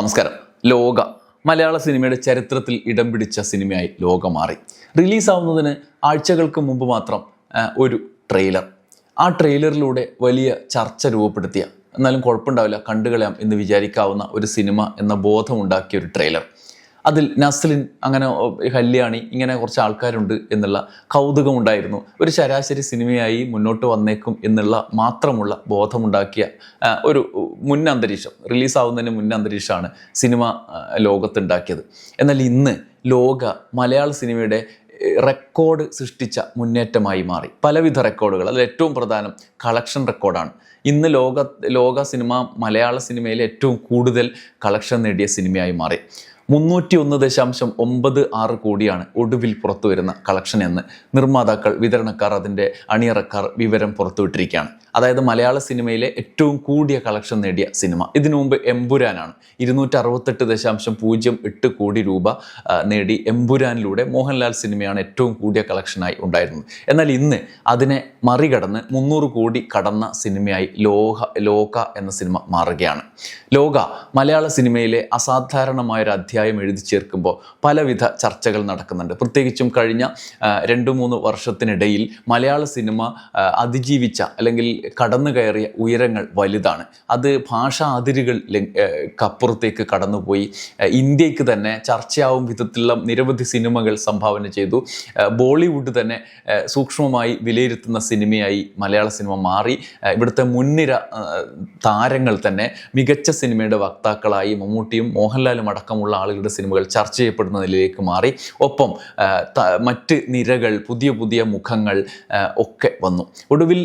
നമസ്കാരം. ലോക മലയാള സിനിമയുടെ ചരിത്രത്തിൽ ഇടം പിടിച്ച സിനിമയായി ലോക മാറി റിലീസാവുന്നതിന് ആഴ്ചകൾക്ക് മുമ്പ് മാത്രം ഒരു ട്രെയിലർ. ആ ട്രെയിലറിലൂടെ വലിയ ചർച്ച രൂപപ്പെടുത്തിയ എന്നാലും കുഴപ്പമുണ്ടാവില്ല കണ്ടുകളയാം എന്ന് വിചാരിക്കാവുന്ന ഒരു സിനിമ എന്ന ബോധമുണ്ടാക്കിയ ഒരു ട്രെയിലർ. അതിൽ നസ്ലിൻ അങ്ങനെ കല്യാണി ഇങ്ങനെ കുറച്ച് ആൾക്കാരുണ്ട് എന്നുള്ള കൗതുകമുണ്ടായിരുന്നു. ഒരു ശരാശരി സിനിമയായി മുന്നോട്ട് വന്നേക്കും എന്നുള്ള മാത്രമുള്ള ബോധമുണ്ടാക്കിയ ഒരു മുൻ അന്തരീക്ഷം റിലീസാവുന്നതിന് മുൻ അന്തരീക്ഷമാണ് സിനിമ ലോകത്തുണ്ടാക്കിയത്. എന്നാൽ ഇന്ന് ലോക മലയാള സിനിമയുടെ റെക്കോർഡ് സൃഷ്ടിച്ച മുന്നേറ്റമായി മാറി. പലവിധ റെക്കോർഡുകൾ അതിൽ ഏറ്റവും പ്രധാനം കളക്ഷൻ റെക്കോർഡാണ്. ഇന്ന് ലോക ലോക സിനിമ മലയാള സിനിമയിൽ ഏറ്റവും കൂടുതൽ കളക്ഷൻ നേടിയ സിനിമയായി മാറി. മുന്നൂറ്റി ഒന്ന് ദശാംശം ഒമ്പത് ആറ് കോടിയാണ് ഒടുവിൽ പുറത്തു വരുന്ന കളക്ഷൻ എന്ന് നിർമ്മാതാക്കൾ വിതരണക്കാർ അതിന്റെ അണിയറക്കാർ വിവരം പുറത്തുവിട്ടിരിക്കുകയാണ്. അതായത് മലയാള സിനിമയിലെ ഏറ്റവും കൂടിയ കളക്ഷൻ നേടിയ സിനിമ. ഇതിനു മുമ്പ് എമ്പുരാനാണ് ഇരുന്നൂറ്റി അറുപത്തെട്ട് ദശാംശം പൂജ്യം എട്ട് കോടി രൂപ നേടി എമ്പുരാനിലൂടെ മോഹൻലാൽ സിനിമയാണ് ഏറ്റവും കൂടിയ കളക്ഷനായി ഉണ്ടായിരുന്നത്. എന്നാൽ ഇന്ന് അതിനെ മറികടന്ന് മുന്നൂറ് കോടി കടന്ന സിനിമയായി ലോക ലോക എന്ന സിനിമ മാറുകയാണ്. ലോക മലയാള സിനിമയിലെ അസാധാരണമായ ഒരു അധ്യായം എഴുതി ചേർക്കുമ്പോൾ പലവിധ ചർച്ചകൾ നടക്കുന്നുണ്ട്. പ്രത്യേകിച്ചും കഴിഞ്ഞ രണ്ട് മൂന്ന് വർഷത്തിനിടയിൽ മലയാള സിനിമ അതിജീവിച്ച അല്ലെങ്കിൽ കടന്നു കയറിയ ഉയരങ്ങൾ വലുതാണ്. അത് ഭാഷാ അതിരുകൾ കപ്പുറത്തേക്ക് കടന്നുപോയി. ഇന്ത്യയ്ക്ക് തന്നെ ചർച്ചയാവും വിധത്തിലുള്ള നിരവധി സിനിമകൾ സംഭാവന ചെയ്തു. ബോളിവുഡ് തന്നെ സൂക്ഷ്മമായി വിലയിരുത്തുന്ന സിനിമയായി മലയാള സിനിമ മാറി. ഇവിടുത്തെ മുൻനിര താരങ്ങൾ തന്നെ മികച്ച സിനിമയുടെ വക്താക്കളായി മമ്മൂട്ടിയും മോഹൻലാലും അടക്കമുള്ള ആളുകളുടെ സിനിമകൾ ചർച്ച ചെയ്യപ്പെടുന്ന നിലയിലേക്ക് മാറി. ഒപ്പം മറ്റ് നിരകൾ പുതിയ പുതിയ മുഖങ്ങൾ ഒക്കെ വന്നു. ഒടുവിൽ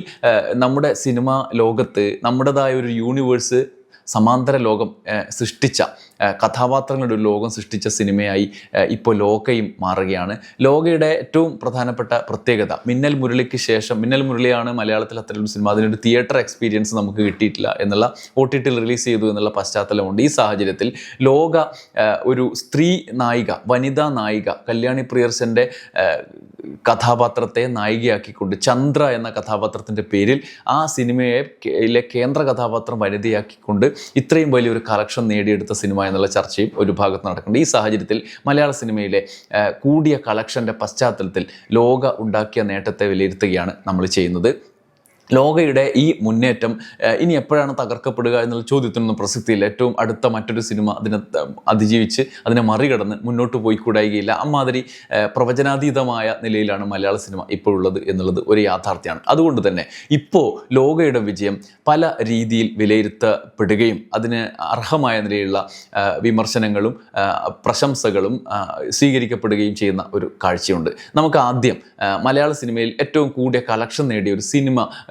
നമ്മുടെ സിനിമാ ലോകത്ത് നമ്മുടേതായ ഒരു യൂണിവേഴ്സ് സമാന്തര ലോകം സൃഷ്ടിച്ച കഥാപാത്രങ്ങളുടെ ഒരു ലോകം സൃഷ്ടിച്ച സിനിമയായി ഇപ്പോൾ ലോകയും മാറുകയാണ്. ലോകയുടെ ഏറ്റവും പ്രധാനപ്പെട്ട പ്രത്യേകത മിന്നൽ മുരളിക്ക് ശേഷം മിന്നൽ മുരളിയാണ് മലയാളത്തിൽ അത്തരം സിനിമ അതിനൊരു തിയേറ്റർ എക്സ്പീരിയൻസ് നമുക്ക് കിട്ടിയിട്ടില്ല എന്നുള്ള ഒ ടി ടിയിൽ റിലീസ് ചെയ്തു എന്നുള്ള പശ്ചാത്തലമുണ്ട്. ഈ സാഹചര്യത്തിൽ ലോക ഒരു സ്ത്രീ നായിക വനിതാ നായിക കല്യാണി പ്രിയർസന്റെ കഥാപാത്രത്തെ നായികയാക്കിക്കൊണ്ട് ചന്ദ്ര എന്ന കഥാപാത്രത്തിന്റെ പേരിൽ ആ സിനിമയെ കേന്ദ്ര കഥാപാത്രം വനിതയാക്കിക്കൊണ്ട് ഇത്രയും വലിയൊരു കളക്ഷൻ നേടിയെടുത്ത സിനിമ എന്നുള്ള ചർച്ചയും ഒരു ഭാഗത്ത് നടക്കുന്നുണ്ട്. ഈ സാഹചര്യത്തിൽ മലയാള സിനിമയിലെ കൂടിയ കളക്ഷന്റെ പശ്ചാത്തലത്തിൽ ലോക ഉണ്ടാക്കിയ നേട്ടത്തെ വിലയിരുത്തുകയാണ് നമ്മൾ ചെയ്യുന്നത്. ലോകയുടെ ഈ മുന്നേറ്റം ഇനി എപ്പോഴാണ് തകർക്കപ്പെടുക എന്നുള്ള ചോദ്യത്തിനൊന്നും പ്രസക്തിയില്ല. ഏറ്റവും അടുത്ത മറ്റൊരു സിനിമ അതിനെ അതിജീവിച്ച് അതിനെ മറികടന്ന് മുന്നോട്ട് പോയി കൂടായികയില്ല. അമ്മാതിരി പ്രവചനാതീതമായ നിലയിലാണ് മലയാള സിനിമ ഇപ്പോൾ ഉള്ളത് എന്നുള്ളത് ഒരു യാഥാർത്ഥ്യമാണ്. അതുകൊണ്ട് തന്നെ ഇപ്പോൾ ലോകയുടെ വിജയം പല രീതിയിൽ വിലയിരുത്തപ്പെടുകയും അതിന് അർഹമായ നിലയിലുള്ള വിമർശനങ്ങളും പ്രശംസകളും സ്വീകരിക്കപ്പെടുകയും ചെയ്യുന്ന ഒരു കാഴ്ചയുണ്ട്. നമുക്ക് ആദ്യം മലയാള സിനിമയിൽ ഏറ്റവും കൂടിയ കളക്ഷൻ നേടിയ ഒരു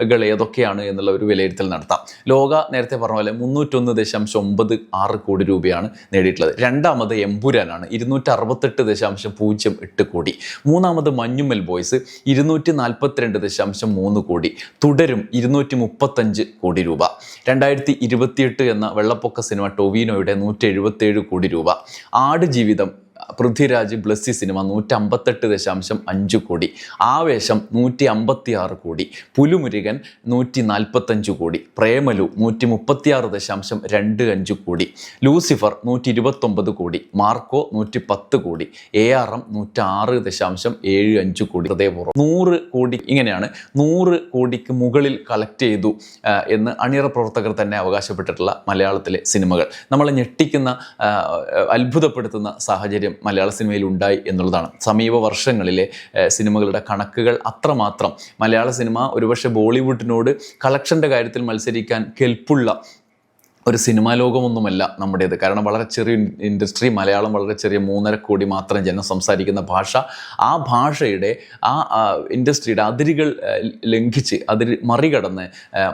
സിനിമകൾ ഏതൊക്കെയാണ് എന്നുള്ള ഒരു വിലയിരുത്തൽ നടത്താം. ലോക നേരത്തെ പറഞ്ഞ പോലെ മുന്നൂറ്റൊന്ന് ദശാംശം ഒമ്പത് ആറ് കോടി രൂപയാണ് നേടിയിട്ടുള്ളത്. രണ്ടാമത് എമ്പുരാനാണ്. ഇരുന്നൂറ്റി അറുപത്തെട്ട് ദശാംശം പൂജ്യം എട്ട് കോടി. മൂന്നാമത് മഞ്ഞുമ്മൽ ബോയ്സ്. ഇരുന്നൂറ്റി നാൽപ്പത്തിരണ്ട് ദശാംശം മൂന്ന് കോടി. തുടരും ഇരുന്നൂറ്റി മുപ്പത്തഞ്ച് കോടി രൂപ. രണ്ടായിരത്തി ഇരുപത്തിയെട്ട് എന്ന വെള്ളപ്പൊക്ക സിനിമ ടൊവിനോയുടെ നൂറ്റി എഴുപത്തേഴ് കോടി രൂപ. ആടുജീവിതം പൃഥ്വിരാജ് ബ്ലസ്സി സിനിമ നൂറ്റി അമ്പത്തെട്ട് ദശാംശം അഞ്ച് കോടി. ആവേശം നൂറ്റി അമ്പത്തി ആറ് കോടി. പുലുമുരുകൻ നൂറ്റി നാൽപ്പത്തഞ്ച് കോടി. പ്രേമലു നൂറ്റി മുപ്പത്തിയാറ് ദശാംശം രണ്ട് അഞ്ച് കോടി. ലൂസിഫർ നൂറ്റി ഇരുപത്തൊമ്പത് കോടി. മാർക്കോ നൂറ്റി പത്ത് കോടി. എ ആർ എം നൂറ്റി ആറ് ദശാംശം ഏഴ് അഞ്ച് കോടി. ഹൃദയപൂർവം നൂറ് കോടി ഇങ്ങനെയാണ് നൂറ് കോടിക്ക് മുകളിൽ കളക്ട് ചെയ്തു എന്ന് അണിയറ പ്രവർത്തകർ തന്നെ അവകാശപ്പെട്ടിട്ടുള്ള മലയാളത്തിലെ സിനിമകൾ. നമ്മളെ ഞെട്ടിക്കുന്ന അത്ഭുതപ്പെടുത്തുന്ന സാഹചര്യം മലയാള സിനിമയിൽ ഉണ്ടായി എന്നുള്ളതാണ്. സമീപ വർഷങ്ങളിലെ സിനിമകളുടെ കണക്കുകൾ അത്രമാത്രം. മലയാള സിനിമ ഒരുപക്ഷെ ബോളിവുഡിനോട് കളക്ഷന്റെ കാര്യത്തിൽ മത്സരിക്കാൻ കെൽപ്പുള്ള ഒരു സിനിമാ ലോകമൊന്നുമല്ല നമ്മുടേത്. കാരണം വളരെ ചെറിയ ഇൻഡസ്ട്രി മലയാളം വളരെ ചെറിയ മൂന്നര കോടി മാത്രം ജനം സംസാരിക്കുന്ന ഭാഷ ആ ഭാഷയുടെ ആ ഇൻഡസ്ട്രിയുടെ അതിരുകൾ ലംഘിച്ച് അതിൽ മറികടന്ന്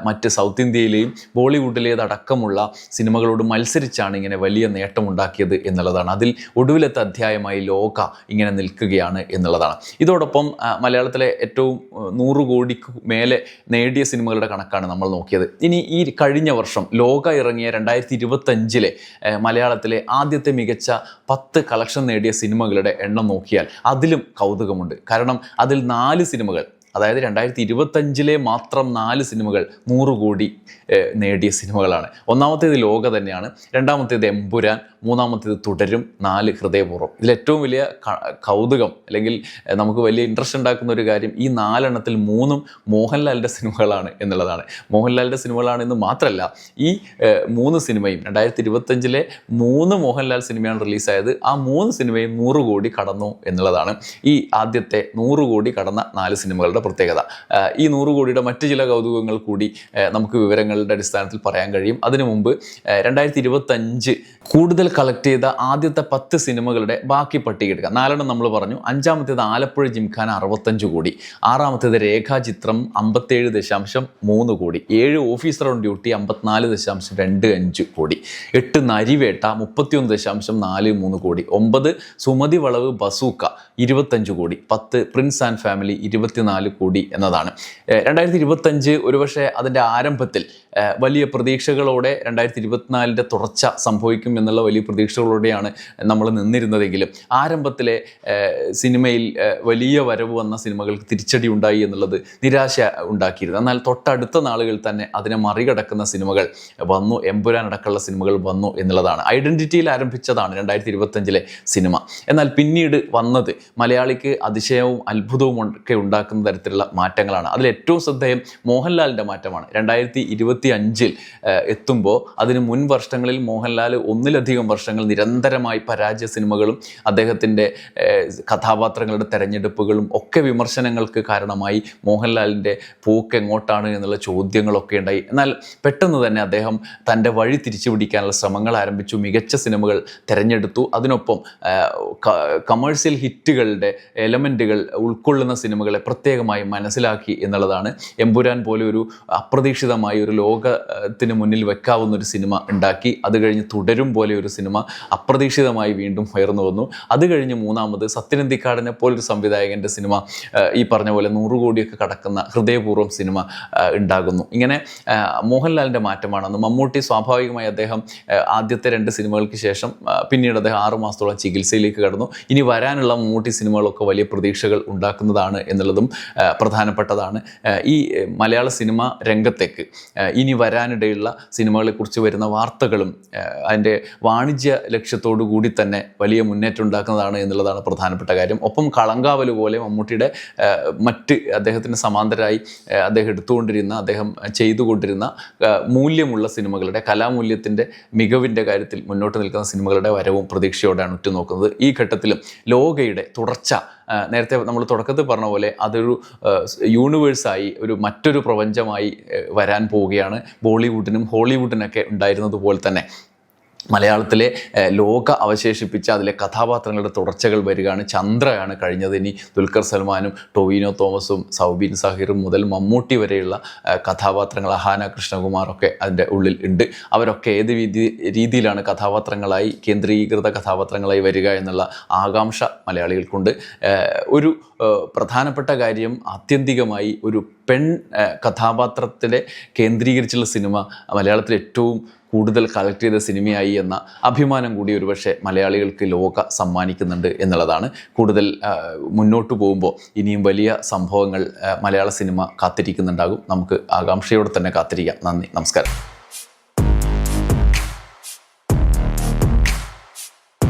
മറ്റ് സൗത്ത് ഇന്ത്യയിലെയും ബോളിവുഡിലേതടക്കമുള്ള സിനിമകളോട് മത്സരിച്ചാണ് ഇങ്ങനെ വലിയ നേട്ടമുണ്ടാക്കിയത് എന്നുള്ളതാണ്. അതിൽ ഒടുവിലത്തെ അധ്യായമായി ലോക ഇങ്ങനെ നിൽക്കുകയാണ് എന്നുള്ളതാണ്. ഇതോടൊപ്പം മലയാളത്തിലെ ഏറ്റവും നൂറ് കോടിക്ക് മേലെ നേടിയ സിനിമകളുടെ കണക്കാണ് നമ്മൾ നോക്കിയത്. ഇനി ഈ കഴിഞ്ഞ വർഷം ലോക ഇറങ്ങിയ രണ്ടായിരത്തി ഇരുപത്തഞ്ചിലെ മലയാളത്തിലെ ആദ്യത്തെ മികച്ച പത്ത് കളക്ഷൻ നേടിയ സിനിമകളുടെ എണ്ണം നോക്കിയാൽ അതിലും കൗതുകമുണ്ട്. കാരണം അതിൽ നാല് സിനിമകൾ അതായത് രണ്ടായിരത്തി ഇരുപത്തഞ്ചിലെ മാത്രം നാല് സിനിമകൾ നൂറ് കോടി നേടിയ സിനിമകളാണ്. ഒന്നാമത്തേത് ലോക തന്നെയാണ് രണ്ടാമത്തേത് എമ്പുരാൻ മൂന്നാമത്തേത് തുടരും നാല് ഹൃദയപൂർവം. ഇതിൽ ഏറ്റവും വലിയ കൗതുകം അല്ലെങ്കിൽ നമുക്ക് വലിയ ഇൻട്രസ്റ്റ് ഉണ്ടാക്കുന്ന ഒരു കാര്യം ഈ നാലെണ്ണത്തിൽ മൂന്നും മോഹൻലാലിന്റെ സിനിമകളാണ് എന്നുള്ളതാണ്. മോഹൻലാലിന്റെ സിനിമകളാണ് എന്ന് മാത്രമല്ല ഈ മൂന്ന് സിനിമയും രണ്ടായിരത്തി ഇരുപത്തഞ്ചിലെ മൂന്ന് മോഹൻലാൽ സിനിമയാണ് റിലീസായത് ആ മൂന്ന് സിനിമയും നൂറ് കോടി കടന്നു എന്നുള്ളതാണ്. ഈ ആദ്യത്തെ നൂറ് കോടി കടന്ന നാല് സിനിമകളുടെ പ്രത്യേകത. ഈ നൂറ് കോടിയുടെ മറ്റ് ചില കൗതുകങ്ങൾ കൂടി നമുക്ക് വിവരങ്ങളുടെ അടിസ്ഥാനത്തിൽ പറയാൻ കഴിയും. അതിനു മുമ്പ് രണ്ടായിരത്തി ഇരുപത്തഞ്ച് കൂടുതൽ കളക്ട് ചെയ്ത ആദ്യത്തെ പത്ത് സിനിമകളുടെ ബാക്കി പട്ടിക എടുക്കാം. നാലെണ്ണം നമ്മൾ പറഞ്ഞു. അഞ്ചാമത്തേത് ആലപ്പുഴ ജിംഖാൻ അറുപത്തഞ്ച് കോടി. ആറാമത്തേത് രേഖാചിത്രം അമ്പത്തേഴ് ദശാംശം മൂന്ന് കോടി. ഏഴ് ഓഫീസർ ഓൺ ഡ്യൂട്ടി അമ്പത്തിനാല് ദശാംശം രണ്ട് അഞ്ച് കോടി. എട്ട് നരിവേട്ട മുപ്പത്തിയൊന്ന് ദശാംശം നാല് മൂന്ന് കോടി. ഒമ്പത് സുമതി വളവ് ബസൂക്ക. ഇരുപത്തഞ്ച് കോടി പത്ത് പ്രിൻസ് ആൻഡ് ഫാമിലി ഇരുപത്തിനാല് കോടി എന്നതാണ്. രണ്ടായിരത്തി ഇരുപത്തഞ്ച് ഒരുപക്ഷെ അതിന്റെ ആരംഭത്തിൽ വലിയ പ്രതീക്ഷകളോടെ രണ്ടായിരത്തി ഇരുപത്തിനാലിന്റെ തുടർച്ച സംഭവിക്കും എന്നുള്ള വലിയ പ്രതീക്ഷകളോടെയാണ് നമ്മൾ നിന്നിരുന്നതെങ്കിലും ആരംഭത്തിലെ സിനിമയിൽ വലിയ വരവ് വന്ന സിനിമകൾക്ക് തിരിച്ചടി ഉണ്ടായി എന്നുള്ളത് നിരാശ ഉണ്ടാക്കിയിരുന്നു. എന്നാൽ തൊട്ടടുത്ത നാളുകളിൽ തന്നെ അതിനെ മറികടക്കുന്ന സിനിമകൾ വന്നു എമ്പുരാൻ അടക്കമുള്ള സിനിമകൾ വന്നു എന്നുള്ളതാണ്. ഐഡന്റിറ്റിയിൽ ആരംഭിച്ചതാണ് രണ്ടായിരത്തി ഇരുപത്തഞ്ചിലെ സിനിമ. എന്നാൽ പിന്നീട് വന്നത് മലയാളിക്ക് അതിശയവും അത്ഭുതവും ഒക്കെ ഉണ്ടാക്കുന്ന തരത്തിലുള്ള മാറ്റങ്ങളാണ്. അതിൽ ഏറ്റവും ശ്രദ്ധേയം മോഹൻലാലിന്റെ മാറ്റമാണ്. രണ്ടായിരത്തി ഇരുപത്തി അഞ്ചിൽ എത്തുമ്പോൾ അതിന് മുൻ വർഷങ്ങളിൽ മോഹൻലാൽ ഒന്നിലധികം വർഷങ്ങൾ നിരന്തരമായി പരാജയ സിനിമകളും അദ്ദേഹത്തിന്റെ കഥാപാത്രങ്ങളുടെ തെരഞ്ഞെടുപ്പുകളും ഒക്കെ വിമർശനങ്ങൾക്ക് കാരണമായി മോഹൻലാലിന്റെ പോക്ക് എങ്ങോട്ടാണ് എന്നുള്ള ചോദ്യങ്ങളൊക്കെ ഉണ്ടായി. എന്നാൽ പെട്ടെന്ന് തന്നെ അദ്ദേഹം തന്റെ വഴി തിരിച്ചു പിടിക്കാനുള്ള ശ്രമങ്ങൾ ആരംഭിച്ചു. മികച്ച സിനിമകൾ തിരഞ്ഞെടുത്തു. അതിനൊപ്പം കമേഴ്സ്യൽ ഹിറ്റുകളുടെ എലമെന്റുകൾ ഉൾക്കൊള്ളുന്ന സിനിമകളെ പ്രത്യേകമായി മനസ്സിലാക്കി എന്നുള്ളതാണ്. എമ്പുരാൻ പോലെ ഒരു അപ്രതീക്ഷിതമായ ഒരു ലോകത്തിന് മുന്നിൽ വെക്കാവുന്ന ഒരു സിനിമ ഉണ്ടാക്കി. അത് കഴിഞ്ഞ് തുടരും പോലെ ഒരു സിനിമ അപ്രതീക്ഷിതമായി വീണ്ടും ഉയർന്നു വന്നു. അത് കഴിഞ്ഞ് മൂന്നാമത് സത്യനന്ദിക്കാടിനെ പോലൊരു സംവിധായകന്റെ സിനിമ ഈ പറഞ്ഞ പോലെ നൂറ് കോടിയൊക്കെ കടക്കുന്ന ഹൃദയപൂർവം സിനിമ ഉണ്ടാകുന്നു. ഇങ്ങനെ മോഹൻലാലിന്റെ മാറ്റമാണെന്ന് മമ്മൂട്ടി സ്വാഭാവികമായി അദ്ദേഹം ആദ്യത്തെ രണ്ട് സിനിമകൾക്ക് ശേഷം പിന്നീട് അദ്ദേഹം ആറുമാസത്തോളം ചികിത്സയിലേക്ക് കടന്നു. ഇനി വരാനുള്ള മമ്മൂട്ടി സിനിമകളൊക്കെ വലിയ പ്രതീക്ഷകൾ ഉണ്ടാക്കുന്നതാണ് എന്നുള്ളതും പ്രധാനപ്പെട്ടതാണ്. ഈ മലയാള സിനിമ രംഗത്തേക്ക് ഇനി വരാനിടയുള്ള സിനിമകളെക്കുറിച്ച് വരുന്ന വാർത്തകളും അതിന്റെ വാണിജ്യ ലക്ഷ്യത്തോടു കൂടി തന്നെ വലിയ മുന്നേറ്റം ഉണ്ടാക്കുന്നതാണ് എന്നുള്ളതാണ് പ്രധാനപ്പെട്ട കാര്യം. ഒപ്പം കളങ്കാവൽ പോലെ മമ്മൂട്ടിയുടെ മറ്റ് അദ്ദേഹത്തിന് സമാന്തരമായി അദ്ദേഹം എടുത്തുകൊണ്ടിരുന്ന അദ്ദേഹം ചെയ്തുകൊണ്ടിരുന്ന മൂല്യമുള്ള സിനിമകളുടെ കലാമൂല്യത്തിന്റെ മികവിന്റെ കാര്യത്തിൽ മുന്നോട്ട് നിൽക്കുന്ന സിനിമകളുടെ വരവും പ്രതീക്ഷയോടെയാണ് ഉറ്റുനോക്കുന്നത്. ഈ ഘട്ടത്തിലും ലോകയുടെ തുടർച്ച. നേരത്തെ നമ്മൾ തുടക്കത്തിൽ പറഞ്ഞ പോലെ അതൊരു യൂണിവേഴ്സായി ഒരു മറ്റൊരു പ്രപഞ്ചമായി വരാൻ പോവുകയാണ് ബോളിവുഡിനും ഹോളിവുഡിനൊക്കെ ഉണ്ടായിരുന്നത് പോലെ തന്നെ. മലയാളത്തിലെ ലോക അവശേഷിപ്പിച്ച അതിലെ കഥാപാത്രങ്ങളുടെ തുടർച്ചകൾ വരികയാണ്. ചന്ദ്രയാണ് കഴിഞ്ഞത്. ഇനി ദുൽഖർ സൽമാനും ടൊവിനോ തോമസും സൗബിൻ സഹീറും മുതൽ മമ്മൂട്ടി വരെയുള്ള കഥാപാത്രങ്ങൾ അഹാന കൃഷ്ണകുമാറൊക്കെ അതിന്റെ ഉള്ളിൽ ഉണ്ട്. അവരൊക്കെ ഏത് രീതി രീതിയിലാണ് കഥാപാത്രങ്ങളായി കേന്ദ്രീകൃത കഥാപാത്രങ്ങളായി വരിക എന്നുള്ള ആകാംക്ഷ മലയാളികൾക്കുണ്ട്. ഒരു പ്രധാനപ്പെട്ട കാര്യം ആത്യന്തികമായി ഒരു പെൺ കഥാപാത്രത്തിലെ കേന്ദ്രീകരിച്ചുള്ള സിനിമ മലയാളത്തിൽ ഏറ്റവും കൂടുതൽ കളക്ട് ചെയ്ത സിനിമയായി എന്ന അഭിമാനം കൂടി ഒരുപക്ഷെ മലയാളികൾക്ക് ലോക സമ്മാനിക്കുന്നുണ്ട് എന്നുള്ളതാണ്. കൂടുതൽ മുന്നോട്ട് പോകുമ്പോൾ ഇനിയും വലിയ സംഭവങ്ങൾ മലയാള സിനിമ കാത്തിരിക്കുന്നുണ്ടാകും. നമുക്ക് ആകാംക്ഷയോടെ തന്നെ കാത്തിരിക്കാം. നന്ദി നമസ്കാരം.